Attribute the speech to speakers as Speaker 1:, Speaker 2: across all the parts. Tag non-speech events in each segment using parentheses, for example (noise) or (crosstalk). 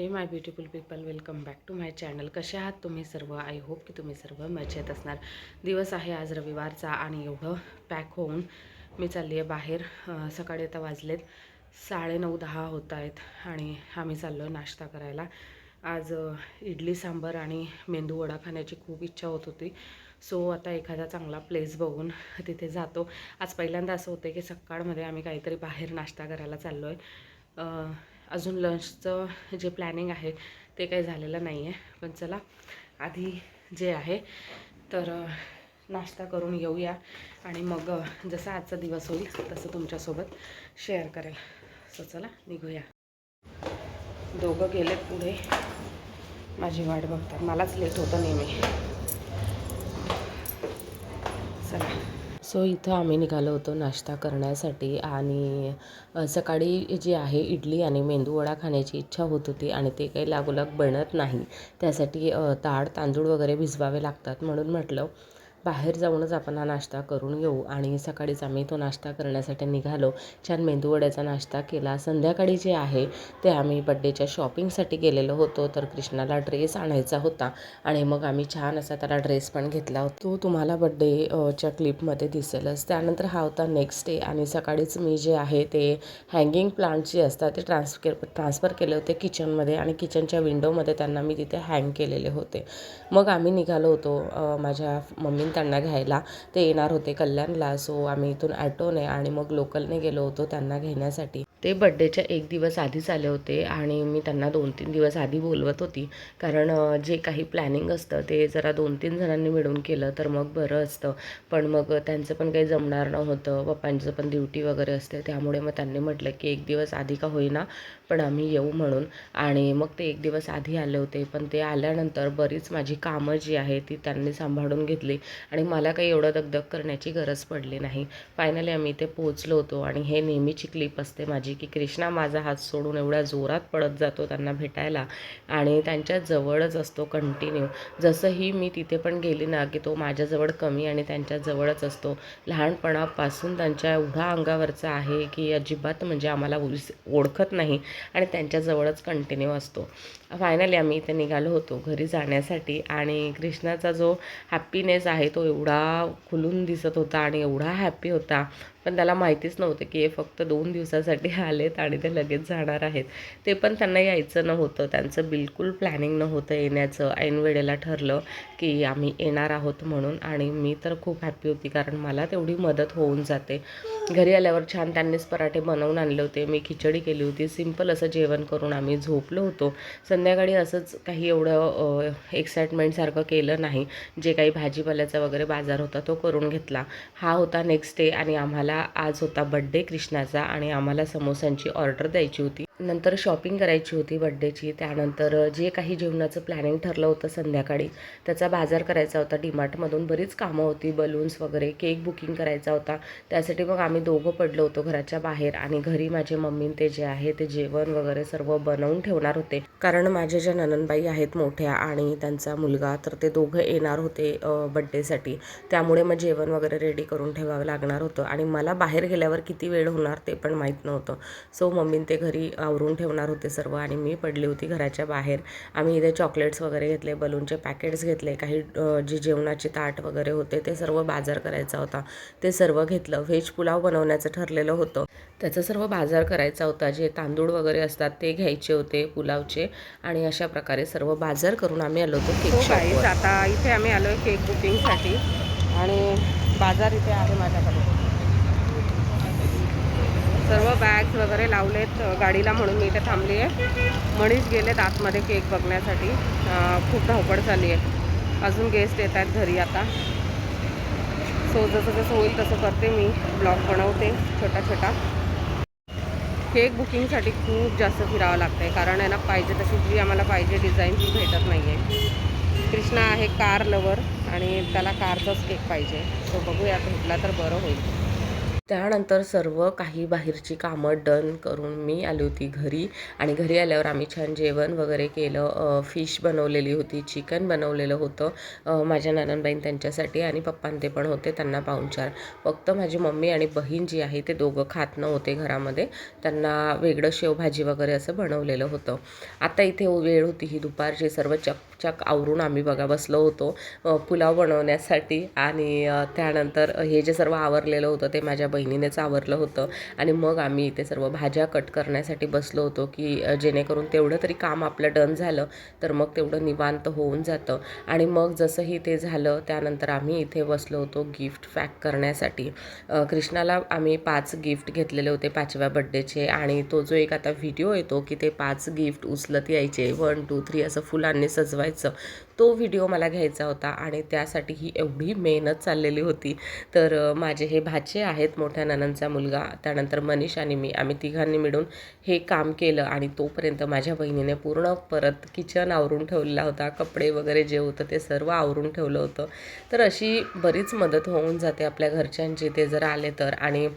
Speaker 1: Hey my beautiful people welcome back to my channel कसे आहात तुम्ही सर्व? आय होप की तुम्ही सर्व मजेत असणार. दिवस आहे आज रविवारचा आणि एवढं पॅक होऊन मी चालली आहे बाहेर. सकाळी आता वाजलेत. साडे नऊ दहा होत आहेत आणि आम्ही चाललो आहे नाश्ता करायला. आज इडली सांबर आणि मेंदू वडा खाण्याची खूप इच्छा होत होती. सो आता एखादा चांगला प्लेस बघून तिथे जातो. आज पहिल्यांदा असं होतं की सकाळमध्ये आम्ही काहीतरी बाहेर नाश्ता करायला चाललो आहे अजून लंचचं जे प्लॅनिंग आहे ते काही झालेलं नाही आहे. पण चला आधी जे आहे तर नाश्ता करून येऊया आणि मग जसा आजचा दिवस होईल तसं तुमच्यासोबत शेअर करेल. सो चला निघूया. दोघं गेले पुढे. माझी वाट बघतात. मलाच लेट होतं नेहमी चला सो इथं आम्ही निघालो होतो नाश्ता करण्यासाठी आणि सकाळी जी आहे इडली आणि मेंदूवडा खाण्याची इच्छा होत होती आणि ते काही लागोलाग बनत नाही. त्यासाठी डाळ तांदूळ वगैरे भिजवावे लागतात म्हणून म्हटलं बाहेर जाऊनच आपण हा नाश्ता करून घेऊ. आणि सकाळीच आम्ही तो नाश्ता करण्यासाठी निघालो. छान मेंदूवड्याचा नाश्ता केला. संध्याकाळी जे आहे ते आम्ही बड्डेच्या शॉपिंगसाठी गेलेलो होतो. तर कृष्णाला ड्रेस आणायचा होता. आणि मग आम्ही छान असा त्याला ड्रेस पण घेतला होता. तो तुम्हाला बड्डे च्या क्लिपमध्ये दिसेलच. त्यानंतर हा होता नेक्स्ट डे आणि सकाळीच मी जे आहे ते हँगिंग प्लांट जे असतात ते ट्रान्सफर ट्रान्सफर केले होते किचनमध्ये आणि किचनच्या विंडोमध्ये त्यांना मी तिथे हँग केलेले होते. मग आम्ही निघालो होतो माझ्या मम्मी मम्मीने त्यांना घ्यायला ते येणार होते कल्याणला. सो आम्ही इथून ॲटोने आणि मग लोकलने गेलो होतो त्यांना घेण्यासाठी. ते बड्डेच्या एक दिवस आधीच आले होते आणि मी त्यांना दोन तीन दिवस आधी बोलवत होती. कारण जे काही प्लॅनिंग असतं ते जरा दोन तीन जणांनी मिळून केलं तर मग बरं असतं. पण मग त्यांचं पण काही जमणार नव्हतं. पप्पांचं पण ड्युटी वगैरे असते. त्यामुळे मग त्यांनी म्हटलं की एक दिवस आधी का होईना पण आम्ही येऊ म्हणून. आणि मग ते एक दिवस आधी आले होते. पण ते आल्यानंतर बरीच माझी कामं जी आहे ती त्यांनी सांभाळून घेतली आणि मला काही एवढं दगदग करण्याची गरज पडली नाही. फायनली आम्ही इथे पोहोचलो होतो आणि हे नेहमीची क्लिप असते माझी. की कृष्णा माझा हात सोडून एवढ्या जोरात पडत जातो त्यांना भेटायला आणि त्यांच्या जवळच असतो कंटिन्यू जसंही मी तिथे पण गेली ना की तो माझ्याजवळ कमी आणि त्यांच्या जवळच असतो. लहानपणापासून त्यांच्या एवढा अंगावरचा आहे की अजिबात म्हणजे आम्हाला ओळखत नाही आणि त्यांच्याजवळच कंटिन्यू असतो. फायनली आम्ही इथे निघालो होतो घरी जाण्यासाठी आणि कृष्णाचा जो हॅप्पीनेस आहे तो एवढा खुलून दिसत होता आणि एवढा हॅप्पी होता. पण त्याला माहितीच नव्हतं की हे फक्त दोन दिवसासाठी (laughs) आलेत आणि ते लगेच जाणार आहेत. ते पण त्यांना यायचं नव्हतं. त्यांचं बिलकुल प्लॅनिंग नव्हतं येण्याचं. ऐन वेळेला ठरलं की आम्ही येणार आहोत म्हणून आणि मी तर खूप हॅप्पी होती कारण मला तेवढी मदत होऊन जाते. घरी आल्यावर छान त्यांनीच पराठे बनवून आणले होते. मी खिचडी केली होती. सिंपल असं जेवण करून आम्ही झोपलो होतो. संध्याकाळी असंच काही एवढं एक्साइटमेंटसारखं केलं नाही. जे काही भाजीपाल्याचा वगैरे बाजार होता तो करून घेतला. हा होता नेक्स्ट डे आणि आम्हाला आज होता बड्डे कृष्णाचा आणि आम्हाला समोसांची ऑर्डर द्यायची होती. नंतर शॉपिंग करायची होती बड्डेची त्यानंतर जे काही जेवणाचं प्लॅनिंग ठरलं होतं संध्याकाळी त्याचा बाजार करायचा होता. डीमार्टमधून बरीच कामं होती बलून्स वगैरे केक बुकिंग करायचा होता. त्यासाठी मग आम्ही दोघं पडलो होतो घराच्या बाहेर आणि घरी माझे मम्मी ते जे आहे ते जेवण वगैरे सर्व बनवून ठेवणार होते. कारण माझ्या ज्या नननबाई आहेत मोठ्या आणि त्यांचा मुलगा तर ते दोघं येणार होते बड्डेसाठी त्यामुळे मग जेवण वगैरे रेडी करून ठेवावं लागणार होतं. आणि मला बाहेर गेल्यावर किती वेळ होणार ते पण माहीत नव्हतं. सो मम्मीन ते घरी आवरून ठेवणार होते सर्व आणि मी पडली होती घराच्या बाहेर. आम्ही इथे चॉकलेट्स वगैरे घेतले बलूनचे पॅकेट्स घेतले काही जे जेवणाचे ताट वगैरे होते ते सर्व बाजार करायचा होता. ते सर्व घेतलं. व्हेज पुलाव बनवण्याचं ठरलेलं होतं. त्याचा सर्व बाजार करायचा होता. जे तांदूळ वगैरे असतात ते घ्यायचे होते पुलावचे आणि अशा प्रकारे सर्व बाजार करून आम्ही आलो होतो केक शॉपवर आता इथे आम्ही आलो केक बुकिंगसाठी आणि बाजार इथे आहे माझ्याकडे. सर्व बॅग्स वगैरे लावलेत गाडीला म्हणून मी इथे थांबली आहे मणीच गेलेत आतमध्ये केक बघण्यासाठी. खूप धावपळ झाली आहे अजून गेस्ट येत आहेत घरी आता. सो जसं जसं होईल तसं करते मी. ब्लॉग बनवते छोटा छोटा. केक बुकिंगसाठी खूप जास्त फिरावं लागतं आहे कारण आहे ना पाहिजे तशी जी आम्हाला पाहिजे डिझाईन ती भेटत नाही आहे कृष्णा आहे कार लवर आणि त्याला कारचाच केक पाहिजे. सो बघूया भेटला तर बरं होईल. त्यानंतर सर्व काही बाहेरची कामं डन करून मी आली होती घरी. आणि घरी आल्यावर आम्ही छान जेवण वगैरे केलं. फिश बनवलेली होती चिकन बनवलेलं होतं. माझ्या नानांबाईन त्यांच्यासाठी आणि पप्पां ते पण होते त्यांना पाहुणचार फक्त माझी मम्मी आणि बहीण जी आहे ते दोघं खात नव्हते घरामध्ये. त्यांना वेगळं शेवभाजी वगैरे असं बनवलेलं होतं. आता इथे वेळ होती ही दुपारची सर्व चकचक आवरून आम्ही बघा बसलो होतो. पुलाव बनवण्यासाठी आणि त्यानंतर हे जे सर्व आवरलेलं होतं ते माझ्या बहिणीनेच आवरलं होतं. आणि मग आम्ही इथे सर्व भाज्या कट करण्यासाठी बसलो होतो की जेणेकरून तेवढं तरी काम आपलं डन झालं तर मग तेवढं निवांत होऊन जातं. आणि मग जसंही ते झालं त्यानंतर आम्ही इथे बसलो होतो गिफ्ट पॅक करण्यासाठी. कृष्णाला आम्ही पाच गिफ्ट घेतलेले होते पाचव्या बड्डेचे आणि तो जो एक आता व्हिडिओ येतो की ते पाच गिफ्ट उचलत यायचे. वन टू थ्री असं फुलांनी सजवायचं. तो व्हिडिओ मला घ्यायचा होता आणि त्यासाठी ही एवढी मेहनत चाललेली होती. तर माझे हे भाचे आहेत मोठ्या ननंदचा मुलगा त्यानंतर मनीष आणि मी. आम्ही तिघांनी मिळून हे काम केलं आणि तोपर्यंत माझ्या बहिणीने पूर्ण परत किचन आवरून ठेवलेला होता. कपडे वगैरे जे होतं ते सर्व आवरून ठेवलं होतं. तर अशी बरीच मदत होऊन जाते आपल्या घरच्यांची. ते जर आले तर आणि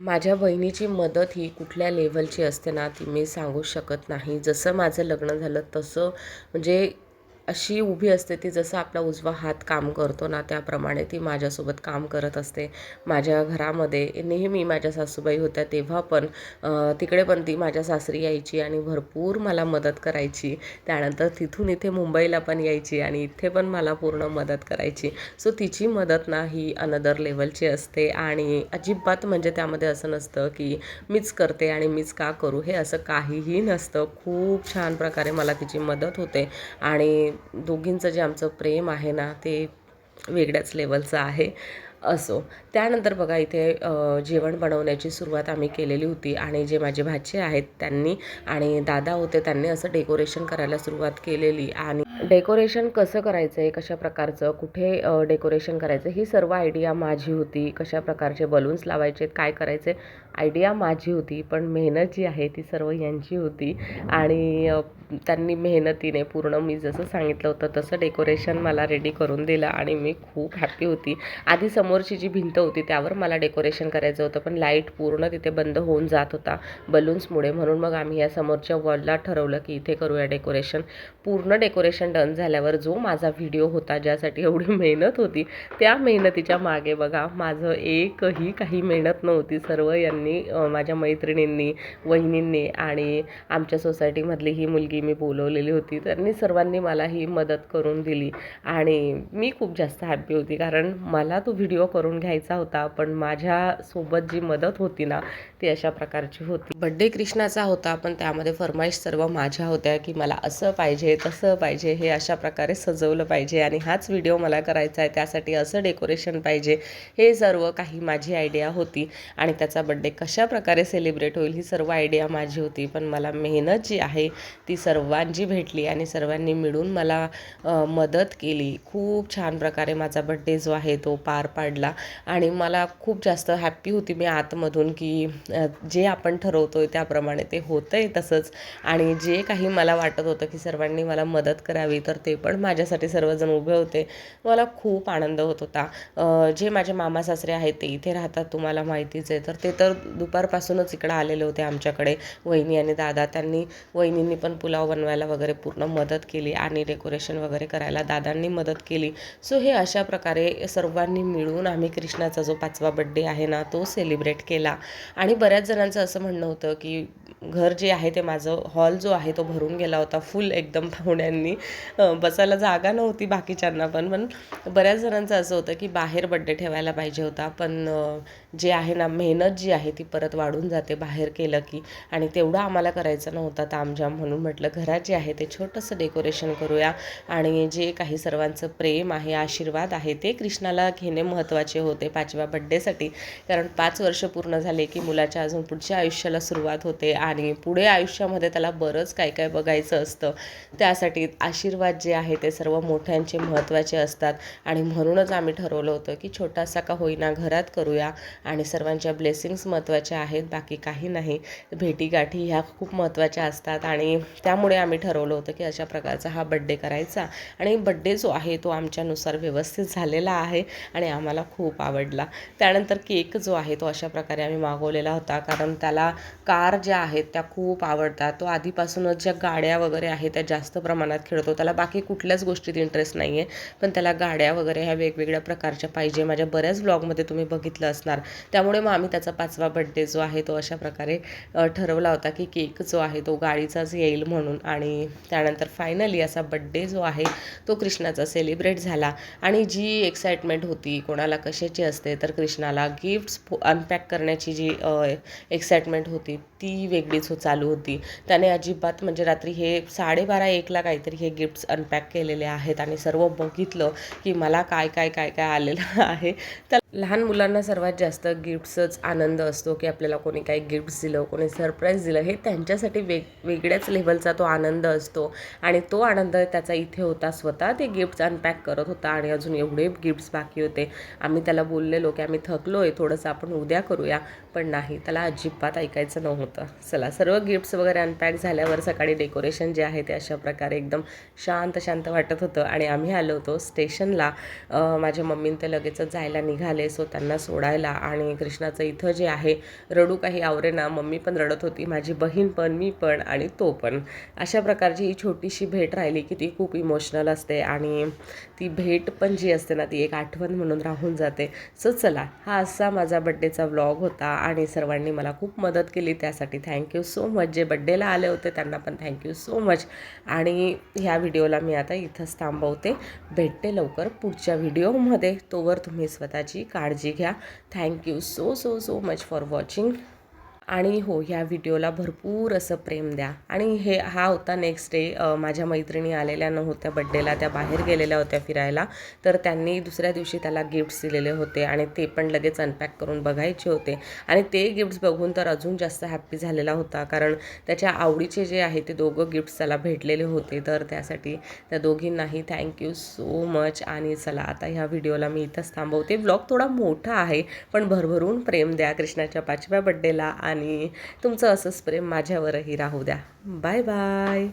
Speaker 1: माझ्या बहिणीची मदत ही कुठल्या लेवलची असते ना ती मी सांगू शकत नाही. जसं माझं लग्न झालं तसं म्हणजे अशी उभी असते ती जसं आपला उजवा हात काम करतो ना त्याप्रमाणे ती माझ्यासोबत काम करत असते. माझ्या घरामध्ये नेहमी माझ्या सासूबाई होत्या तेव्हा पण तिकडे पण ती माझ्या सासरी यायची आणि भरपूर मला मदत करायची. त्यानंतर तिथून इथे मुंबईला पण यायची आणि इथे पण मला पूर्ण मदत करायची. सो तिची मदत ना ही अनदर लेवलची असते आणि अजिबात म्हणजे त्यामध्ये असं नसतं की मीच करते आणि मीच का करू हे असं काहीही नसतं. खूप छान प्रकारे मला तिची मदत होते आणि दोघींचं जे आमचं प्रेम आहे ना ते वेगळ्याच लेवलचं आहे. असो. त्यानंतर बघा इथे जेवण बनवण्याची सुरुवात आम्ही केलेली होती आणि जे माझे भाचे आहेत त्यांनी आणि दादा होते त्यांनी असं डेकोरेशन करायला सुरुवात केलेली आणि डेकोरेशन कसं करायचं आहे कशा प्रकारचं कुठे डेकोरेशन करायचं ही सर्व आयडिया माझी होती. कशा प्रकारचे बलून्स लावायचे काय करायचे आयडिया माझी होती पण मेहनत जी आहे ती सर्व यांची होती. आणि त्यांनी मेहनतीने पूर्ण मी जसं सांगितलं होतं तसं डेकोरेशन मला रेडी करून दिलं आणि मी खूप हॅप्पी होती. आधी समोरची जी भिंत होती त्यावर मला डेकोरेशन करायचं होतं पण लाइट पूर्ण तिथे बंद होऊन जात होता. बलून्समुळे म्हणून मग आम्ही या समोरच्या वॉलला ठरवलं की इथे करूया डेकोरेशन पूर्ण डेकोरेशन डन झाल्यावर जो माझा व्हिडिओ होता ज्यासाठी एवढी मेहनत होती त्या मेहनतीच्या मागे बघा माझं एकही काही मेहनत नव्हती. सर्व यांनी अं, माझ्या मैत्रिणींनी वहिनींनी आणि आमच्या सोसायटीमधली ही मुलगी मी बोलवलेली होती. त्यांनी सर्वांनी मला ही मदत करून दिली आणि मी खूप जास्त हॅप्पी होती. कारण मला तो व्हिडिओ करून घ्यायचा होता पण माझ्यासोबत जी मदत होती ना ती अशा प्रकारची होती. बड्डे कृष्णाचा होता पण त्यामध्ये फरमाईश सर्व माझ्या होत्या की मला असं पाहिजे तसं पाहिजे हे अशा प्रकारे सजवलं पाहिजे आणि हाच व्हिडिओ मला करायचा आहे त्यासाठी असं डेकोरेशन पाहिजे हे सर्व काही माझी आयडिया होती आणि त्याचा बड्डे कशा प्रकारे सेलिब्रेट होईल ही सर्व आयडिया माझी होती. पण मला मेहनत जी आहे ती सर्वांची भेटली आणि सर्वांनी मिळून मला मदत केली. खूप छान प्रकारे माझा बड्डे जो आहे तो पार पाडला आणि मला खूप जास्त हॅप्पी होती मी आतमधून की जे आपण ठरवतो आहे त्याप्रमाणे ते होतं आहे तसंच. आणि जे काही मला वाटत होतं की सर्वांनी मला मदत करावी तर ते पण माझ्यासाठी सर्वजण उभे होते. मला खूप आनंद होत होता. जे माझे मामा सासरे आहेत ते इथे राहतात तुम्हाला माहितीच आहे. तर ते तर दुपारपासूनच इकडं आलेले होते आमच्याकडे वहिनी आणि दादा. त्यांनी वहिनींनी पण पुलाव बनवायला वगैरे पूर्ण मदत केली आणि डेकोरेशन वगैरे करायला दादांनी मदत केली. सो हे अशा प्रकारे सर्वांनी मिळून आम्ही कृष्णाचा जो पाचवा बड्डे आहे ना तो सेलिब्रेट केला. आणि बऱ्याच जणांचं असं म्हणणं होतं की घर जे आहे ते माझं हॉल जो आहे तो भरून गेला होता फुल एकदम पाहुण्यांनी. बसायला जागा नव्हती बाकीच्यांना पण पण बऱ्याच जणांचं असं होतं की बाहेर बड्डे ठेवायला पाहिजे होता. पण जे आहे ना मेहनत जी आहे ती परत वाढून जाते बाहेर केलं की. आणि तेवढं आम्हाला करायचं नव्हतं तामझाम म्हणून म्हटलं घरात जे आहे ते छोटंसं डेकोरेशन करूया. आणि जे काही सर्वांचं प्रेम आहे आशीर्वाद आहे ते कृष्णाला घेणे महत्त्वाचे होते पाचव्या बड्डेसाठी कारण पाच वर्ष पूर्ण झाले की मुलाच्या अजून पुढच्या आयुष्याला सुरुवात होते आणि पुढे आयुष्यामध्ये त्याला बरंच काय काय बघायचं असतं. त्यासाठी आशीर्वाद जे आहे ते सर्व मोठ्यांचे महत्त्वाचे असतात. आणि म्हणूनच आम्ही ठरवलं होतं की छोटासा का होईना घरात करूया. आणि सर्वांच्या ब्लेसिंग्स महत्त्वाच्या आहेत बाकी काही नाही. भेटीगाठी ह्या खूप महत्त्वाच्या असतात आणि त्यामुळे आम्ही ठरवलं होतं की अशा प्रकारचा हा बड्डे करायचा. आणि बड्डे जो आहे तो आमच्यानुसार व्यवस्थित झालेला आहे आणि आम्हाला खूप आवडला. त्यानंतर केक जो आहे तो अशा प्रकारे आम्ही मागवलेला होता. कारण त्याला कार ज्या आहेत त्या खूप आवडतात. तो आधीपासूनच ज्या गाड्या वगैरे आहेत त्या जास्त प्रमाणात खेळतो. त्याला बाकी कुठल्याच गोष्टीत इंटरेस्ट नाही आहे पण त्याला गाड्या वगैरे ह्या वेगवेगळ्या प्रकारच्या पाहिजे. माझ्या बऱ्याच ब्लॉगमध्ये तुम्ही बघितलं असणार. त्यामुळे मग आम्ही त्याचा पाचवा बड्डे जो आहे तो अशा प्रकारे ठरवला होता की केक जो आहे तो गाडीचाच येईल म्हणून. आणि त्यानंतर फायनली असा बड्डे जो आहे तो कृष्णाचा सेलिब्रेट झाला. आणि जी एक्साइटमेंट होती कोणाला कशाची असते तर कृष्णाला गिफ्ट्स अनपॅक करण्याची जी एक्साइटमेंट होती ती वेगळीच हो चालू होती. त्याने अजिबात म्हणजे रात्री हे साडेबारा एकला काहीतरी हे गिफ्ट्स अनपॅक केलेले आहेत. आणि सर्व बघितलं की मला काय काय काय काय आलेलं आहे. तर लहान मुलांना सर्वात जास्त गिफ्ट्सच आनंद असतो की आपल्याला कोणी काही गिफ्ट्स दिलं कोणी सरप्राईज दिलं हे त्यांच्यासाठी वेग वेगळ्याच लेवलचा तो आनंद असतो. आणि तो आनंद त्याचा इथे होता स्वतः ते गिफ्ट्स अनपॅक करत होता आणि अजून एवढे गिफ्ट्स बाकी होते. आम्ही त्याला बोललेलो की आम्ही थकलो आहे थोडंसं आपण उद्या करूया. पण नाही त्याला अजिबात ऐकायचं नव्हतं. चला सर्व गिफ्ट्स वगैरे अनपॅक झाल्यावर सकाळी डेकोरेशन जे आहे ते अशा प्रकारे एकदम शांत शांत वाटत होतं. आणि आम्ही आलो होतो स्टेशनला माझ्या मम्मीनं ते लगेचच जायला निघाले. सो त्यांना सोडायला आणि कृष्णाचं इथं जे आहे रडू काही आवरेना मम्मी पण रडत होती माझी बहीण पण मी पण आणि तो पण. अशा प्रकारची ही छोटीशी भेट राहिली की ती खूप इमोशनल असते आणि ती भेट पण जी असते ना ती एक आठवण म्हणून राहून जाते. सो चला हा असा माझा बड्डेचा व्लॉग होता आणि सर्वांनी मला खूप मदत केली त्यासाठी. थँक्यू सो मच जे बड्डेला आले होते त्यांना पण थँक्यू सो मच आणि ह्या व्हिडिओला मी आता इथंच थांबवते. भेटते लवकर पुढच्या व्हिडिओमध्ये तोवर तुम्ही स्वतःची काळजी घ्या. Thank you so so so much for watching आणि हो ह्या व्हिडिओला भरपूर असं प्रेम द्या. आणि हे हा होता नेक्स्ट डे माझ्या मैत्रिणी आलेल्या नव्हत्या बड्डेला त्या बाहेर गेलेल्या होत्या फिरायला. तर त्यांनी दुसऱ्या दिवशी त्याला गिफ्ट्स दिलेले होते आणि ते पण लगेच अनपॅक करून बघायचे होते. आणि ते गिफ्ट्स बघून तर अजून जास्त हॅप्पी झालेला होता. कारण त्याच्या आवडीचे जे आहे ते दोघं गिफ्ट्स त्याला भेटलेले होते. तर त्यासाठी त्या दोघींनाही थँक्यू सो मच आणि चला आता ह्या व्हिडिओला मी इथंच थांबवते. ब्लॉग थोडा मोठा आहे पण भरभरून प्रेम द्या. कृष्णाच्या पाचव्या बड्डेला आणि तुमचं असंच प्रेम माझ्यावरही राहू द्या. Bye bye.